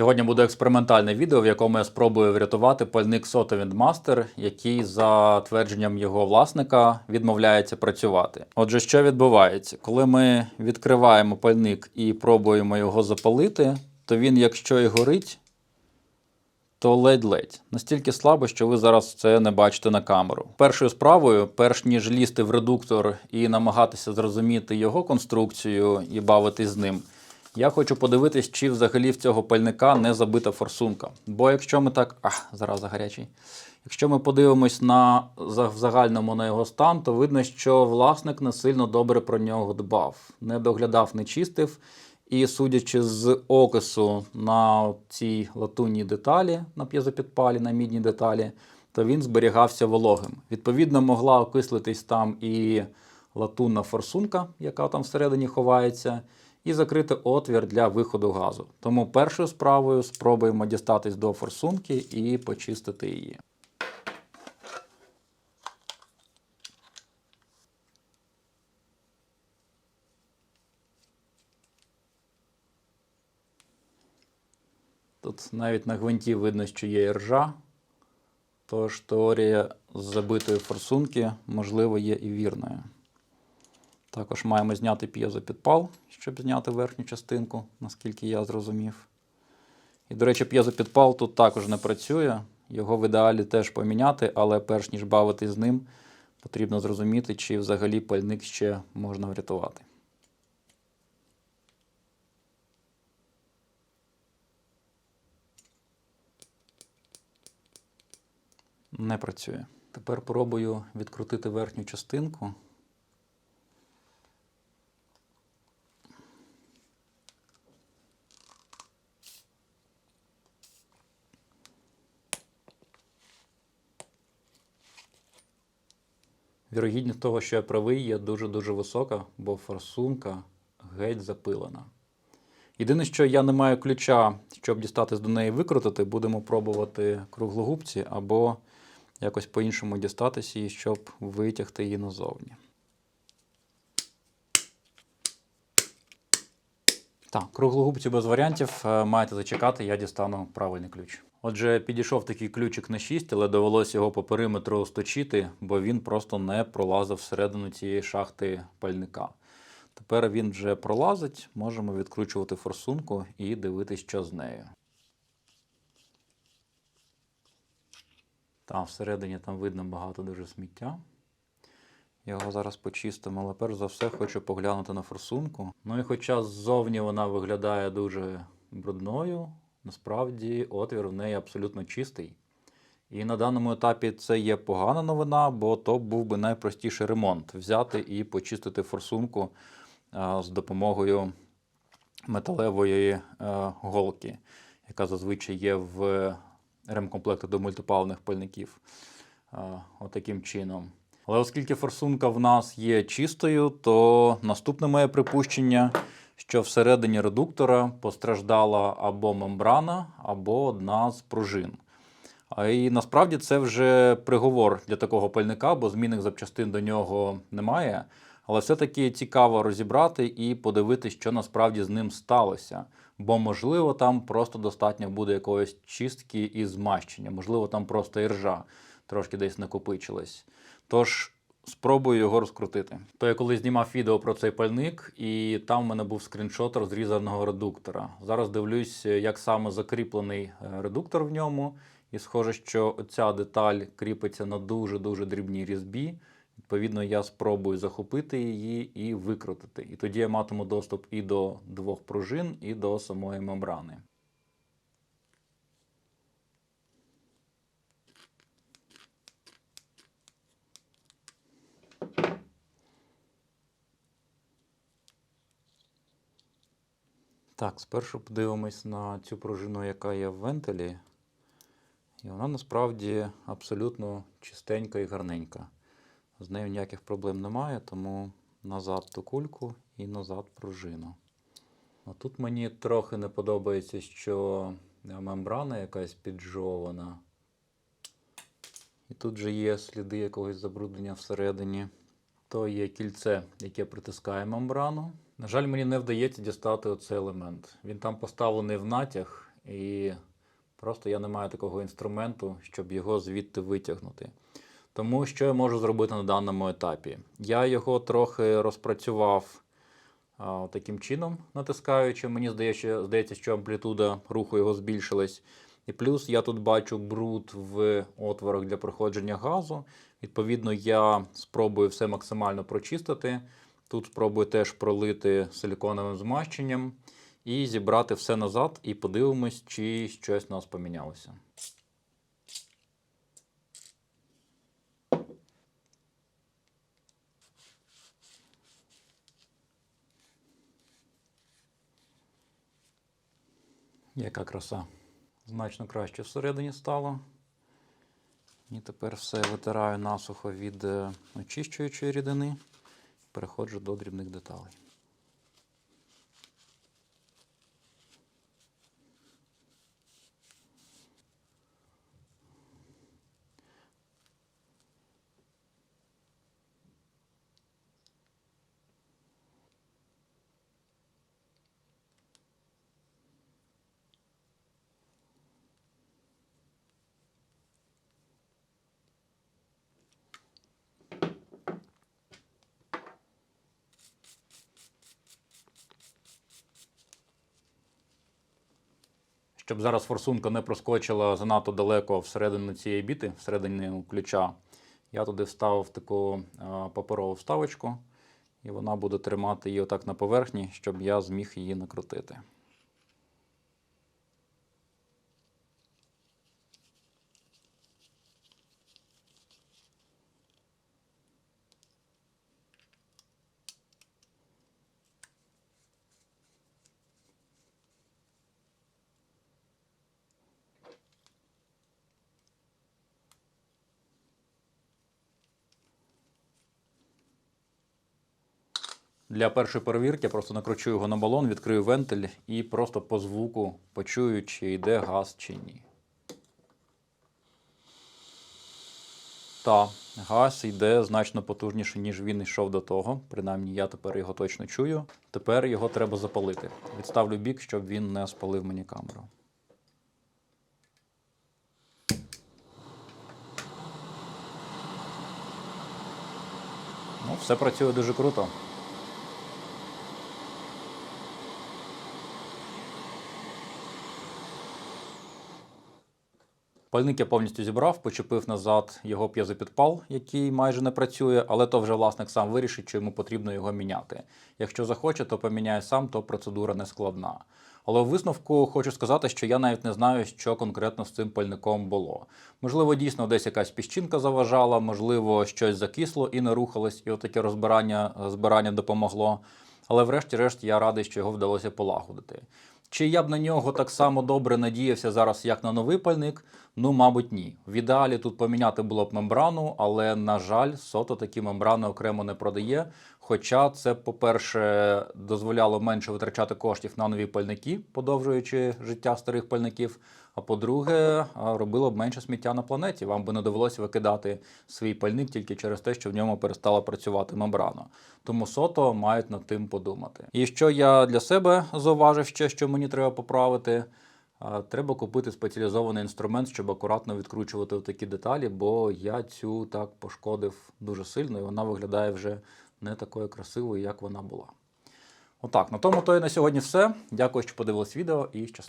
Сьогодні буде експериментальне відео, в якому я спробую врятувати пальник Soto Windmaster, який, за твердженням його власника, відмовляється працювати. Отже, що відбувається? Коли ми відкриваємо пальник і пробуємо його запалити, то він, якщо і горить, то ледь-ледь. Настільки слабо, що ви зараз це не бачите на камеру. Першою справою, перш ніж лізти в редуктор і намагатися зрозуміти його конструкцію і бавитись з ним, я хочу подивитись, чи взагалі в цього пальника не забита форсунка. Бо якщо ми так. Ах, зараза гарячий. Якщо ми подивимось на в загальному на його стан, то видно, що власник не сильно добре про нього дбав, не доглядав, не чистив. І судячи з окису на цій латунній деталі, на п'єзопідпалі, на мідній деталі, то він зберігався вологим. Відповідно, могла окислитись там і латунна форсунка, яка там всередині ховається, і закрити отвір для виходу газу. Тому першою справою спробуємо дістатись до форсунки і почистити її. Тут навіть на гвинті видно, що є ржа. Тож теорія забитої форсунки, можливо, є і вірною. Також маємо зняти п'єзопідпал, щоб зняти верхню частинку, наскільки я зрозумів. І, до речі, п'єзопідпал тут також не працює. Його в ідеалі теж поміняти, але перш ніж бавитись з ним, потрібно зрозуміти, чи взагалі пальник ще можна врятувати. Не працює. Тепер пробую відкрутити верхню частинку. Вірогідність того, що я правий, є дуже-дуже висока, бо форсунка геть запилена. Єдине, що я не маю ключа, щоб дістатись до неї викрутити, будемо пробувати круглогубці або якось по-іншому дістатись її, щоб витягти її назовні. Так, круглогубці без варіантів. Е, Маєте зачекати, я дістану правильний ключ. Отже, підійшов такий ключик на 6, але довелося його по периметру сточити, бо він просто не пролазив всередину цієї шахти пальника. Тепер він вже пролазить, можемо відкручувати форсунку і дивитись, що з нею. Там всередині там видно багато дуже сміття. Його зараз почистимо, але перш за все хочу поглянути на форсунку. Ну і хоча ззовні вона виглядає дуже брудною, насправді отвір в неї абсолютно чистий. І на даному етапі це є погана новина, бо то був би найпростіший ремонт взяти і почистити форсунку з допомогою металевої е, голки, яка зазвичай є в ремкомплектах до мультипаливних пальників. Отаким чином. Але оскільки форсунка в нас є чистою, то наступне моє припущення, що всередині редуктора постраждала або мембрана, або одна з пружин. І насправді це вже приговор для такого пальника, бо змінних запчастин до нього немає. Але все-таки цікаво розібрати і подивитися, що насправді з ним сталося. Бо, можливо, там просто достатньо буде якоїсь чистки і змащення, можливо, там просто іржа трошки десь накопичилась. Тож спробую його розкрутити. То я коли знімав відео про цей пальник, і там в мене був скріншот розрізаного редуктора. Зараз дивлюсь, як саме закріплений е, редуктор в ньому. І схоже, що ця деталь кріпиться на дуже-дуже дрібній різьбі. Відповідно, я спробую захопити її і викрутити. І тоді я матиму доступ і до двох пружин, і до самої мембрани. Так, спершу подивимось на цю пружину, яка є в вентилі. І вона насправді абсолютно чистенька і гарненька. З нею ніяких проблем немає, тому назад ту кульку і назад пружину. А тут мені трохи не подобається, що мембрана якась піджована. І тут же є сліди якогось забруднення всередині. То є кільце, яке притискає мембрану. На жаль, мені не вдається дістати оцей елемент. Він там поставлений в натяг, і просто я не маю такого інструменту, щоб його звідти витягнути. Тому що я можу зробити на даному етапі? Я його трохи розпрацював а, таким чином, натискаючи. Мені здається, що амплітуда руху його збільшилась. І плюс я тут бачу бруд в отворах для проходження газу. Відповідно, я спробую все максимально прочистити. Тут спробую теж пролити силіконовим змащенням і зібрати все назад, і подивимось, чи щось у нас помінялося. Яка краса. Значно краще всередині стало. І тепер все витираю насухо від е, очищуючої рідини. Переходжу до дрібних деталей. Щоб зараз форсунка не проскочила занадто далеко всередину цієї біти, всередині ключа, я туди вставив таку е, паперову вставочку, і вона буде тримати її отак на поверхні, щоб я зміг її накрутити. Для першої перевірки я просто накручу його на балон, відкрию вентиль і просто по звуку почую, чи йде газ чи ні. Та, газ йде значно потужніше, ніж він йшов до того. Принаймні, я тепер його точно чую. Тепер його треба запалити. Відставлю бік, щоб він не спалив мені камеру. Ну, все працює дуже круто. Пальник я повністю зібрав, почепив назад його п'єзопідпал, який майже не працює, але то вже власник сам вирішить, чи йому потрібно його міняти. Якщо захоче, то поміняє сам, то процедура не складна. Але у висновку хочу сказати, що я навіть не знаю, що конкретно з цим пальником було. Можливо, дійсно десь якась піщинка заважала, можливо, щось закисло і не рухалось, і отаке розбирання збирання допомогло. Але врешті-решт я радий, що його вдалося полагодити. Чи я б на нього так само добре надіявся зараз, як на новий пальник? Ну, мабуть, ні. В ідеалі тут поміняти було б мембрану, але, на жаль, сото такі мембрани окремо не продає. Хоча це, по-перше, дозволяло менше витрачати коштів на нові пальники, подовжуючи життя старих пальників. А по-друге, робило б менше сміття на планеті. Вам би не довелося викидати свій пальник тільки через те, що в ньому перестала працювати мембрана. Тому сото мають над тим подумати. І що я для себе зауважив ще, що мені треба поправити. Треба купити спеціалізований інструмент, щоб акуратно відкручувати такі деталі, бо я цю так пошкодив дуже сильно, і вона виглядає вже не такою красивою, як вона була. Отак, на тому то і на сьогодні все. Дякую, що подивились відео і щасливо.